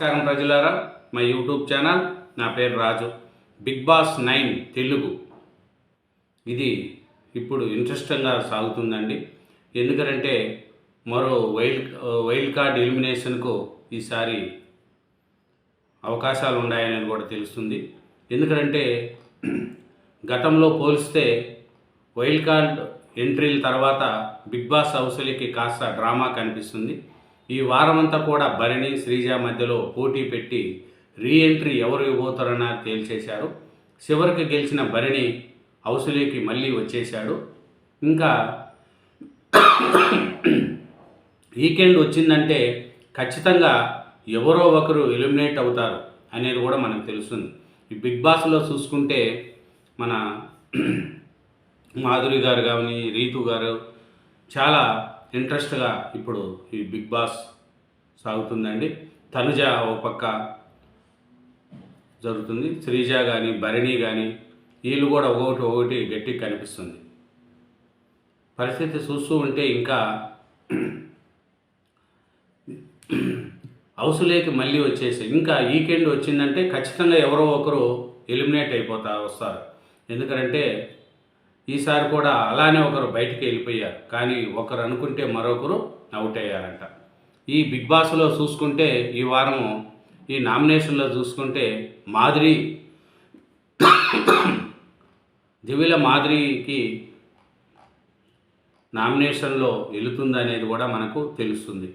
నమస్కారం ప్రజలారా. మా యూట్యూబ్ ఛానల్ నా పేరు Raju. Bigg Boss nine Telugu. ఇది ఇప్పుడు ఇంట్రెస్టింగ్గా సాగుతుందండి. ఎందుకంటే మరో వైల్డ్ వైల్డ్ కార్డ్ ఎలిమినేషన్కు ఈసారి అవకాశాలు ఉన్నాయనేది కూడా తెలుస్తుంది. ఎందుకంటే గతంలో పోలిస్తే వైల్డ్ కార్డ్ ఎంట్రీల తర్వాత బిగ్ బాస్ హౌసలకి కాస్త డ్రామా కనిపిస్తుంది. ఈ వారమంతా కూడా భరణి శ్రీజ మధ్యలో పోటీ పెట్టి రీ ఎంట్రీ ఎవరు ఇవ్వబోతారన్న తేల్చేశారు. చివరికి గెలిచిన భరణి హౌస్లోకి మళ్ళీ వచ్చేశాడు. ఇంకా వీకెండ్ వచ్చిందంటే ఖచ్చితంగా ఎవరో ఒకరు ఎలిమినేట్ అవుతారు అనేది కూడా మనకు తెలుస్తుంది. ఈ బిగ్ బాస్లో చూసుకుంటే మన మాధురి గారు కానీ రీతు గారు చాలా ఇంట్రెస్ట్గా ఇప్పుడు ఈ బిగ్ బాస్ సాగుతుందండి. తనుజ ఓ పక్క జరుగుతుంది. శ్రీజ కానీ భరణి కానీ వీళ్ళు కూడా ఒకటి ఒకటి గట్టి కనిపిస్తుంది. పరిస్థితి చూస్తూ ఉంటే ఇంకా హౌస్లోకి మళ్ళీ వచ్చేసి ఇంకా వీకెండ్ వచ్చిందంటే ఖచ్చితంగా ఎవరో ఒకరు ఎలిమినేట్ అయిపోతా వస్తారు. ఎందుకంటే ఈసారి కూడా అలానే ఒకరు బయటికి వెళ్ళిపోయారు. కానీ ఒకరు అనుకుంటే మరొకరు అవుట్ అయ్యారంట. ఈ బిగ్ బాస్లో చూసుకుంటే ఈ వారము ఈ నామినేషన్లో చూసుకుంటే మాదిరి దివిల మాదిరికి నామినేషన్లో వెళుతుందనేది కూడా మనకు తెలుస్తుంది.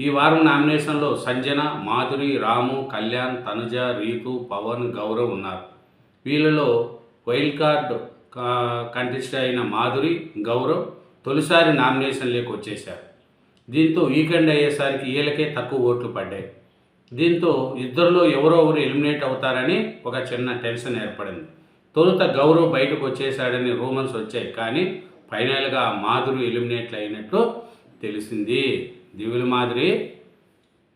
ఈ వారం నామినేషన్లో సంజన మాధురి రాము కళ్యాణ్ తనుజ రీతు పవన్ గౌరవ్ ఉన్నారు. వీళ్ళలో వైల్డ్ కార్డ్ కంటెస్ట్ అయిన మాధురి గౌరవ్ తొలిసారి నామినేషన్లోకి వచ్చేశారు. దీంతో వీకెండ్ అయ్యేసరికి వీళ్ళకే తక్కువ ఓట్లు పడ్డాయి. దీంతో ఇద్దరిలో ఎవరో ఎవరు ఎలిమినేట్ అవుతారని ఒక చిన్న టెన్షన్ ఏర్పడింది. తొలుత గౌరవ్ బయటకు వచ్చేసాడని రూమర్స్ వచ్చాయి కానీ ఫైనల్గా మాధురి ఎలిమినేట్లు అయినట్లు తెలిసింది. దివుల మాదిరి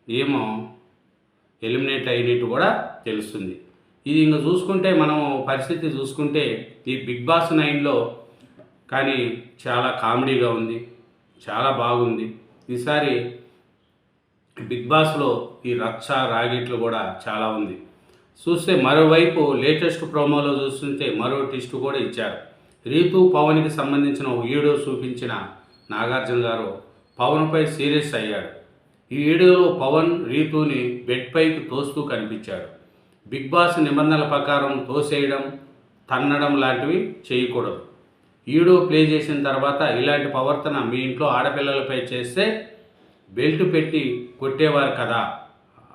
ఏమో ఎలిమినేట్ అయినట్టు కూడా తెలుస్తుంది. ఇది ఇంకా చూసుకుంటే మనం పరిస్థితి చూసుకుంటే ఈ బిగ్ బాస్ నైన్లో కానీ చాలా కామెడీగా ఉంది చాలా బాగుంది. ఈసారి బిగ్ బాస్లో ఈ రచ్చ రాగిట్లు కూడా చాలా ఉంది. చూస్తే మరోవైపు లేటెస్ట్ ప్రోమోలో చూస్తుంటే మరో టిస్ట్ కూడా ఇచ్చారు. రీతు పవన్కి సంబంధించిన వీడియో చూపించిన నాగార్జున గారు పవన్పై సీరియస్ అయ్యాడు. ఈ వీడియోలో పవన్ రీతుని బెడ్ పైకి తోస్తూ కనిపించాడు. బిగ్ బాస్ నిబంధనల ప్రకారం తోసేయడం తన్నడం లాంటివి చేయకూడదు. ఈడో ప్లే చేసిన తర్వాత ఇలాంటి ప్రవర్తన మీ ఇంట్లో ఆడపిల్లలపై చేస్తే బెల్ట్ పెట్టి కొట్టేవారు కదా?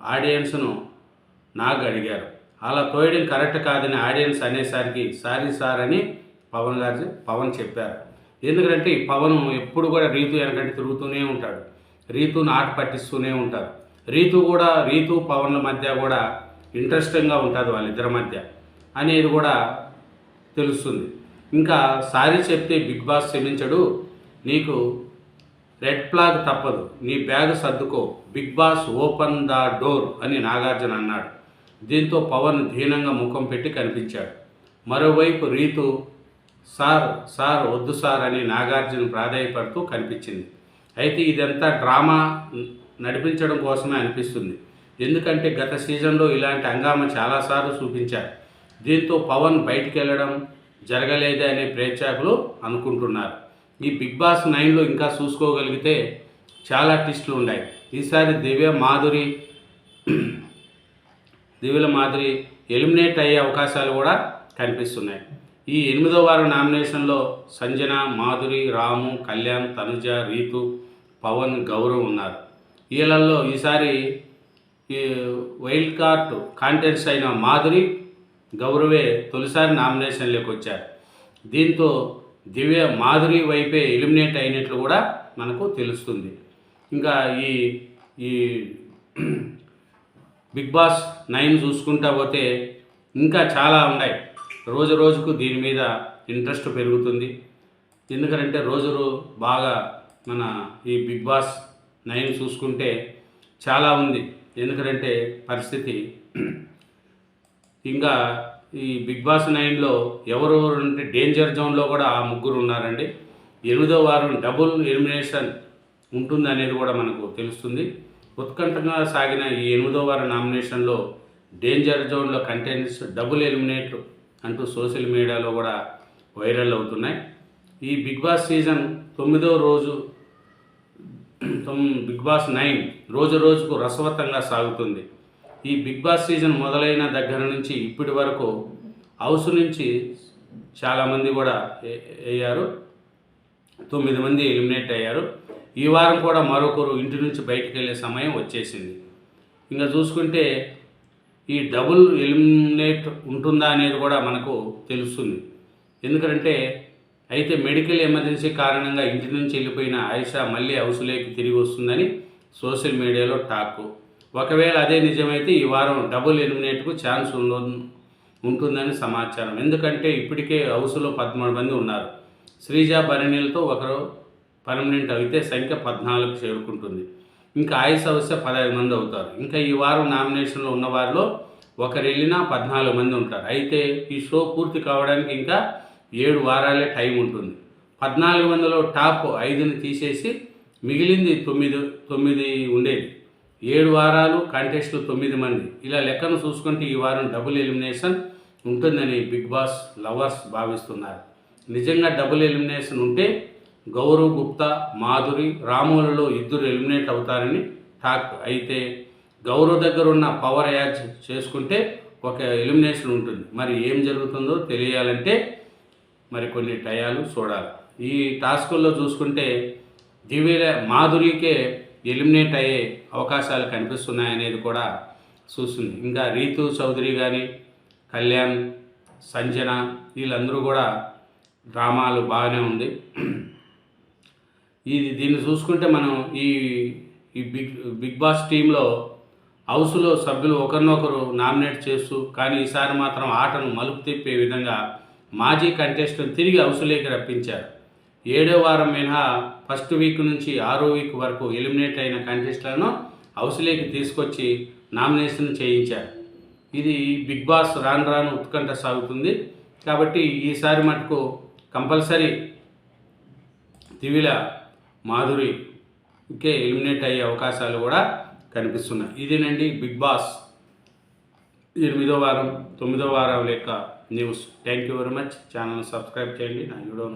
ఆడియన్స్ను నాకు అడిగారు. అలా తోయడం కరెక్ట్ కాదని ఆడియన్స్ అనేసరికి సారీ సార్ అని పవన్ గారు పవన్ చెప్పారు. ఎందుకంటే ఈ పవన్ ఎప్పుడు కూడా రీతు వెనకంటే తిరుగుతూనే ఉంటాడు. రీతును ఆట పట్టిస్తూనే ఉంటారు. రీతు కూడా రీతు పవన్ల మధ్య కూడా ఇంట్రెస్టింగ్గా ఉంటుంది వాళ్ళిద్దరి మధ్య అనేది కూడా తెలుస్తుంది. ఇంకా సారీ చెప్తే బిగ్ బాస్ క్షమించడు. నీకు రెడ్ ఫ్లాగ్ తప్పదు. నీ bag సర్దుకో. Bigg Boss open the door అని నాగార్జున అన్నాడు. దీంతో పవన్ దీనంగా ముఖం పెట్టి కనిపించాడు. మరోవైపు రీతు సార్ సార్ వద్దు సార్ అని నాగార్జున ప్రాధాయపడుతూ కనిపించింది. అయితే ఇదంతా డ్రామా నడిపించడం కోసమే అనిపిస్తుంది. ఎందుకంటే గత సీజన్లో ఇలాంటి హంగామా చాలాసార్లు చూపించారు. దీంతో పవన్ బయటికి వెళ్ళడం జరగలేదే అనే ప్రేక్షకులు అనుకుంటున్నారు. ఈ బిగ్ బాస్ నైన్లో ఇంకా చూసుకోగలిగితే చాలా ట్విస్టులు ఉన్నాయి. ఈసారి దివ్య మాధురి దివ్యుల మాధురి ఎలిమినేట్ అయ్యే అవకాశాలు కూడా కనిపిస్తున్నాయి. ఈ ఎనిమిదో వారం నామినేషన్లో సంజన మాధురి రాము కళ్యాణ్ తనుజ రీతు పవన్ గౌరవ్ ఉన్నారు. వీళ్ళల్లో ఈసారి వైల్డ్ కార్డ్ కాంటెంట్స్ అయిన మాధురి గౌరవే తొలిసారి నామినేషన్లోకి వచ్చారు. దీంతో దివ్య మాధురి వైపే ఎలిమినేట్ అయినట్లు కూడా మనకు తెలుస్తుంది. ఇంకా ఈ ఈ బిగ్ బాస్ నైన్ చూసుకుంటా పోతే ఇంకా చాలా ఉన్నాయి. రోజు రోజుకు దీని మీద ఇంట్రెస్ట్ పెరుగుతుంది. ఎందుకంటే రోజు బాగా మన ఈ బిగ్ బాస్ నైన్ చూసుకుంటే చాలా ఉంది. ఎందుకంటే పరిస్థితి ఇంకా ఈ బిగ్ బాస్ నైన్లో ఎవరెవరు అంటే డేంజర్ జోన్లో కూడా ఆ ముగ్గురు ఉన్నారండి. ఎనిమిదో వారం డబుల్ ఎలిమినేషన్ ఉంటుంది అనేది కూడా మనకు తెలుస్తుంది. ఉత్కంఠంగా సాగిన ఈ ఎనిమిదో వారం నామినేషన్లో డేంజర్ జోన్లో కంటెంట్స్ డబుల్ ఎలిమినేట్ అంటూ సోషల్ మీడియాలో కూడా వైరల్ అవుతున్నాయి. ఈ బిగ్ బాస్ సీజన్ తొమ్మిదో రోజు బిగ్ బాస్ నైన్ రోజు రోజుకు రసవత్తంగా సాగుతుంది. ఈ బిగ్ బాస్ సీజన్ మొదలైన దగ్గర నుంచి ఇప్పటి వరకు హౌస్ నుంచి చాలామంది కూడా అయ్యారు. తొమ్మిది మంది ఎలిమినేట్ అయ్యారు. ఈ వారం కూడా మరొకరు ఇంటి నుంచి బయటకు వెళ్ళే సమయం వచ్చేసింది. ఇంకా చూసుకుంటే ఈ డబుల్ ఎలిమినేట్ ఉంటుందా అనేది కూడా మనకు తెలుస్తుంది. ఎందుకంటే అయితే మెడికల్ ఎమర్జెన్సీ కారణంగా ఇంటి నుంచి వెళ్ళిపోయిన ఆయిషా మళ్ళీ హౌస్లోకి తిరిగి వస్తుందని సోషల్ మీడియాలో టాక్. ఒకవేళ అదే నిజమైతే ఈ వారం డబుల్ ఎలిమినేట్కు ఛాన్స్ ఉందో ఉంటుందని సమాచారం. ఎందుకంటే ఇప్పటికే హౌస్లో పదమూడు మంది ఉన్నారు. శ్రీజ భరణిలతో ఒకరు పర్మనెంట్ అయితే సంఖ్య పద్నాలుగు చేరుకుంటుంది. ఇంకా ఆయుష్ వస్తే పదహైదు మంది అవుతారు. ఇంకా ఈ వారం నామినేషన్లో ఉన్న వారిలో ఒకరు వెళ్ళినా పద్నాలుగు మంది ఉంటారు. అయితే ఈ షో పూర్తి కావడానికి ఇంకా ఏడు వారాలే టైం ఉంటుంది. పద్నాలుగు వందలు టాప్ ఐదుని తీసేసి మిగిలింది తొమ్మిది తొమ్మిది ఉండేది ఏడు వారాలు కాంటెస్ట్లు తొమ్మిది మంది. ఇలా లెక్కను చూసుకుంటే ఈ వారం డబుల్ ఎలిమినేషన్ ఉంటుందని బిగ్ బాస్ లవర్స్ భావిస్తున్నారు. నిజంగా డబుల్ ఎలిమినేషన్ ఉంటే గౌరవ్ గుప్తా మాధురి రాములలో ఇద్దరు ఎలిమినేట్ అవుతారని టాక్ అయితే గౌరవ్ దగ్గర ఉన్న పవర్ యాజ్ చేసుకుంటే ఒక ఎలిమినేషన్ ఉంటుంది. మరి ఏం జరుగుతుందో తెలియాలంటే మరికొన్ని టయాలు చూడాలి. ఈ టాస్కుల్లో చూసుకుంటే దివ్య మాధురికే ఎలిమినేట్ అయ్యే అవకాశాలు కనిపిస్తున్నాయనేది కూడా చూస్తుంది. ఇంకా రీతు చౌదరి కానీ కళ్యాణ్ సంజన వీళ్ళందరూ కూడా డ్రామాలు బాగానే ఉంది. ఇది దీన్ని చూసుకుంటే మనం ఈ ఈ బిగ్ బిగ్ బాస్ టీంలో హౌస్లో సభ్యులు ఒకరినొకరు నామినేట్ చేస్తూ కానీ ఈసారి మాత్రం ఆటను మలుపు తిప్పే విధంగా మాజీ కంటెస్టెంట్ తిరిగి హౌస్లోకి రప్పించారు. ఏడో వారం మినహా ఫస్ట్ వీక్ నుంచి ఆరో వీక్ వరకు ఎలిమినేట్ అయిన కంటెస్ట్లను హౌస్లోకి తీసుకొచ్చి నామినేషన్ చేయించారు. ఇది బిగ్ బాస్ రాను రాను ఉత్కంఠ సాగుతుంది. కాబట్టి ఈసారి మటుకు కంపల్సరీ దివిల మాధురికే ఎలిమినేట్ అయ్యే అవకాశాలు కూడా కనిపిస్తున్నాయి. ఇదేనండి బిగ్ బాస్. ఎనిమిదో వారం తొమ్మిదో వారం లెక్క news thank you very much channel subscribe చేయండి. నా యూడో